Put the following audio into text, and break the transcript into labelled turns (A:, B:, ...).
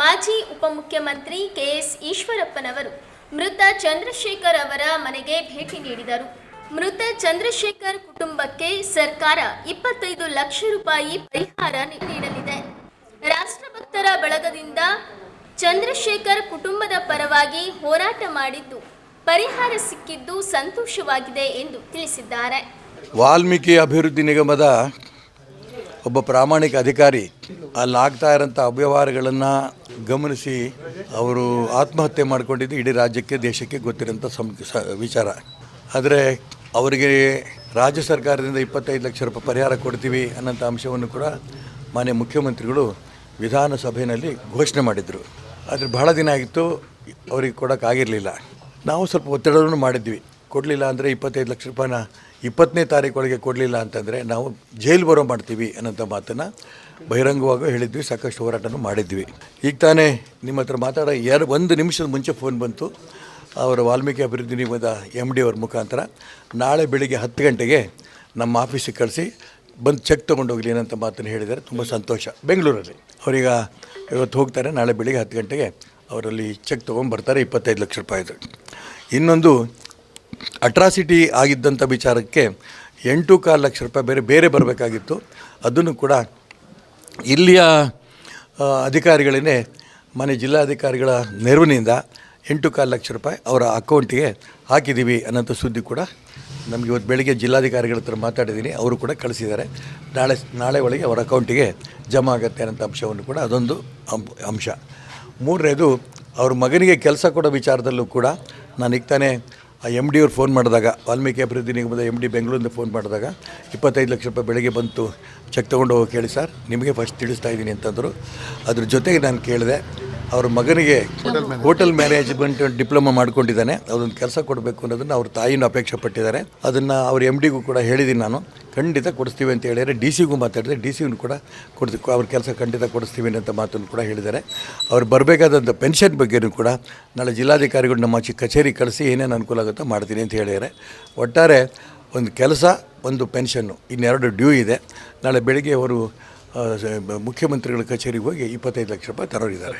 A: ಮಾಜಿ ಉಪಮುಖ್ಯಮಂತ್ರಿ ಕೆಎಸ್ ಈಶ್ವರಪ್ಪನವರು ಮೃತ ಚಂದ್ರಶೇಖರ್ ಅವರ ಮನೆಗೆ ಭೇಟಿ ನೀಡಿದರು. ಮೃತ ಚಂದ್ರಶೇಖರ್ ಕುಟುಂಬಕ್ಕೆ ಸರ್ಕಾರ ಇಪ್ಪತ್ತೈದು ಲಕ್ಷ ರೂಪಾಯಿ ಪರಿಹಾರ ನೀಡಲಿದೆ. ರಾಷ್ಟ್ರಭಕ್ತರ ಬಳಗದಿಂದ ಚಂದ್ರಶೇಖರ್ ಕುಟುಂಬದ ಪರವಾಗಿ ಹೋರಾಟ ಮಾಡಿದ್ದು ಪರಿಹಾರ ಸಿಕ್ಕಿದ್ದು ಸಂತೋಷವಾಗಿದೆ ಎಂದು ತಿಳಿಸಿದ್ದಾರೆ.
B: ವಾಲ್ಮೀಕಿ ಅಭಿವೃದ್ಧಿ ನಿಗಮದ ಒಬ್ಬ ಪ್ರಾಮಾಣಿಕ ಅಧಿಕಾರಿ ಅಲ್ಲಿ ಆಗ್ತಾ ಇರೋಂಥ ಅವ್ಯವಹಾರಗಳನ್ನು ಗಮನಿಸಿ ಅವರು ಆತ್ಮಹತ್ಯೆ ಮಾಡಿಕೊಂಡಿದ್ದು ಇಡೀ ರಾಜ್ಯಕ್ಕೆ, ದೇಶಕ್ಕೆ ಗೊತ್ತಿರೋಂಥ ಸಂ ವಿಚಾರ. ಆದರೆ ಅವರಿಗೆ ರಾಜ್ಯ ಸರ್ಕಾರದಿಂದ ಇಪ್ಪತ್ತೈದು ಲಕ್ಷ ರೂಪಾಯಿ ಪರಿಹಾರ ಕೊಡ್ತೀವಿ ಅನ್ನೋಂಥ ಅಂಶವನ್ನು ಕೂಡ ಮಾನ್ಯ ಮುಖ್ಯಮಂತ್ರಿಗಳು ವಿಧಾನಸಭೆಯಲ್ಲಿ ಘೋಷಣೆ ಮಾಡಿದರು. ಆದರೆ ಬಹಳ ದಿನ ಆಗಿತ್ತು, ಅವರಿಗೆ ಕೊಡೋಕ್ಕಾಗಿರಲಿಲ್ಲ. ನಾವು ಸ್ವಲ್ಪ ಒತ್ತಡವನ್ನು ಮಾಡಿದ್ವಿ. ಕೊಡಲಿಲ್ಲ ಅಂದರೆ ಇಪ್ಪತ್ತೈದು ಲಕ್ಷ ರೂಪಾಯಿನ ಇಪ್ಪತ್ತನೇ ತಾರೀಕೊಳಗೆ ಕೊಡಲಿಲ್ಲ ಅಂತಂದರೆ ನಾವು ಜೈಲು ಬರೋ ಮಾಡ್ತೀವಿ ಅನ್ನೋಂಥ ಮಾತನ್ನು ಬಹಿರಂಗವಾಗೂ ಹೇಳಿದ್ವಿ, ಸಾಕಷ್ಟು ಹೋರಾಟನೂ ಮಾಡಿದ್ವಿ. ಈಗ ತಾನೇ ನಿಮ್ಮ ಹತ್ರ ಮಾತಾಡೋ ಎರಡು ಒಂದು ನಿಮಿಷದ ಮುಂಚೆ ಫೋನ್ ಬಂತು. ಅವರ ವಾಲ್ಮೀಕಿ ಅಭಿವೃದ್ಧಿ ನಿಗಮದ ಎಂ ಡಿ ಅವ್ರ ಮುಖಾಂತರ ನಾಳೆ ಬೆಳಿಗ್ಗೆ ಹತ್ತು ಗಂಟೆಗೆ ನಮ್ಮ ಆಫೀಸಿಗೆ ಕಳಿಸಿ ಬಂದು ಚೆಕ್ ತೊಗೊಂಡೋಗ್ಲಿ ಏನಂತ ಮಾತನ್ನು ಹೇಳಿದರೆ ತುಂಬ ಸಂತೋಷ. ಬೆಂಗಳೂರಲ್ಲಿ ಅವರೀಗ ಇವತ್ತು ಹೋಗ್ತಾರೆ. ನಾಳೆ ಬೆಳಿಗ್ಗೆ ಹತ್ತು ಗಂಟೆಗೆ ಅವರಲ್ಲಿ ಚೆಕ್ ತೊಗೊಂಡು ಬರ್ತಾರೆ ಇಪ್ಪತ್ತೈದು ಲಕ್ಷ ರೂಪಾಯಿದು. ಇನ್ನೊಂದು ಅಟ್ರಾಸಿಟಿ ಆಗಿದ್ದಂಥ ವಿಚಾರಕ್ಕೆ ಎಂಟು ಕಾಲು ಲಕ್ಷ ರೂಪಾಯಿ ಬೇರೆ ಬೇರೆ ಬರಬೇಕಾಗಿತ್ತು. ಅದನ್ನು ಕೂಡ ಇಲ್ಲಿಯ ಅಧಿಕಾರಿಗಳೇನೇ ಅಧಿಕಾರಿಗಳೇ ಮನೆ ಜಿಲ್ಲಾಧಿಕಾರಿಗಳ ನೆರವಿನಿಂದ ಎಂಟು ಕಾಲು ಲಕ್ಷ ರೂಪಾಯಿ ಅವರ ಅಕೌಂಟಿಗೆ ಹಾಕಿದ್ದೀವಿ ಅನ್ನೋಂಥ ಸುದ್ದಿ ಕೂಡ ನಮಗೆ ಇವತ್ತು ಬೆಳಿಗ್ಗೆ ಜಿಲ್ಲಾಧಿಕಾರಿಗಳ ಹತ್ರ ಮಾತಾಡಿದ್ದೀನಿ. ಅವರು ಕೂಡ ಕಳಿಸಿದ್ದಾರೆ. ನಾಳೆ ನಾಳೆ ಒಳಗೆ ಅವರ ಅಕೌಂಟಿಗೆ ಜಮಾ ಆಗುತ್ತೆ ಅನ್ನೋಂಥ ಅಂಶವನ್ನು ಕೂಡ ಅದೊಂದು ಅಂಶ. ಮೂರನೇದು, ಅವ್ರ ಮಗನಿಗೆ ಕೆಲಸ ಕೊಡೋ ವಿಚಾರದಲ್ಲೂ ಕೂಡ ನಾನು ಈಗ ಆ ಎಂ ಡಿಯವ್ರು ಫೋನ್ ಮಾಡಿದಾಗ, ವಾಲ್ಮೀಕಿ ಅಭಿವೃದ್ಧಿ ನಿಗಮದ ಎಂ ಡಿ ಬೆಂಗಳೂರಿಂದ ಫೋನ್ ಮಾಡಿದಾಗ, ಇಪ್ಪತ್ತೈದು ಲಕ್ಷ ರೂಪಾಯಿ ಬೆಳಗ್ಗೆ ಬಂತು, ಚೆಕ್ ತೊಗೊಂಡು ಹೋಗಿ ಕೇಳಿ ಸರ್, ನಿಮಗೆ ಫಸ್ಟ್ ತಿಳಿಸ್ತಾ ಇದ್ದೀನಿ ಅಂತಂದರು ಅದ್ರ ಜೊತೆಗೆ ನಾನು ಕೇಳಿದೆ ಅವ್ರ ಮಗನಿಗೆ ಹೋಟೆಲ್ ಮ್ಯಾನೇಜ್ಮೆಂಟ್ ಡಿಪ್ಲೊಮಾ ಮಾಡ್ಕೊಂಡಿದ್ದಾನೆ. ಅದೊಂದು ಕೆಲಸ ಕೊಡಬೇಕು ಅನ್ನೋದನ್ನು ಅವ್ರ ತಾಯಿನ ಅಪೇಕ್ಷೆ ಪಟ್ಟಿದ್ದಾರೆ ಅದನ್ನು ಅವ್ರ ಎಂ ಡಿಗೂ ಕೂಡ ಹೇಳಿದ್ದೀನಿ ನಾನು. ಖಂಡಿತ ಕೊಡಿಸ್ತೀವಿ ಅಂತ ಹೇಳಿದರೆ ಡಿ ಸಿಗೂ ಮಾತಾಡಿದೆ ಡಿ ಸಿಗೂ ಕೂಡ ಕೊಡ್ತೀವಿ ಅವ್ರ ಕೆಲಸ ಖಂಡಿತ ಕೊಡಿಸ್ತೀವಿ ಅಂತ ಮಾತನ್ನು ಕೂಡ ಹೇಳಿದ್ದಾರೆ. ಅವ್ರು ಬರಬೇಕಾದಂಥ ಪೆನ್ಷನ್ ಬಗ್ಗೆಯೂ ಕೂಡ ನಾಳೆ ಜಿಲ್ಲಾಧಿಕಾರಿಗಳು ನಮ್ಮ ಆಚೆ ಕಚೇರಿ ಕಳಿಸಿ ಏನೇನು ಅನುಕೂಲ ಆಗುತ್ತೋ ಮಾಡ್ತೀನಿ ಅಂತ ಹೇಳಿದ್ದಾರೆ. ಒಟ್ಟಾರೆ ಒಂದು ಕೆಲಸ ಒಂದು ಪೆನ್ಷನ್ನು ಇನ್ನೆರಡು ಡ್ಯೂ ಇದೆ. ನಾಳೆ ಬೆಳಿಗ್ಗೆ ಅವರು ಮುಖ್ಯಮಂತ್ರಿಗಳ ಕಚೇರಿಗೆ ಹೋಗಿ ಇಪ್ಪತ್ತೈದು ಲಕ್ಷ ರೂಪಾಯಿ ತರೋರಿದ್ದಾರೆ.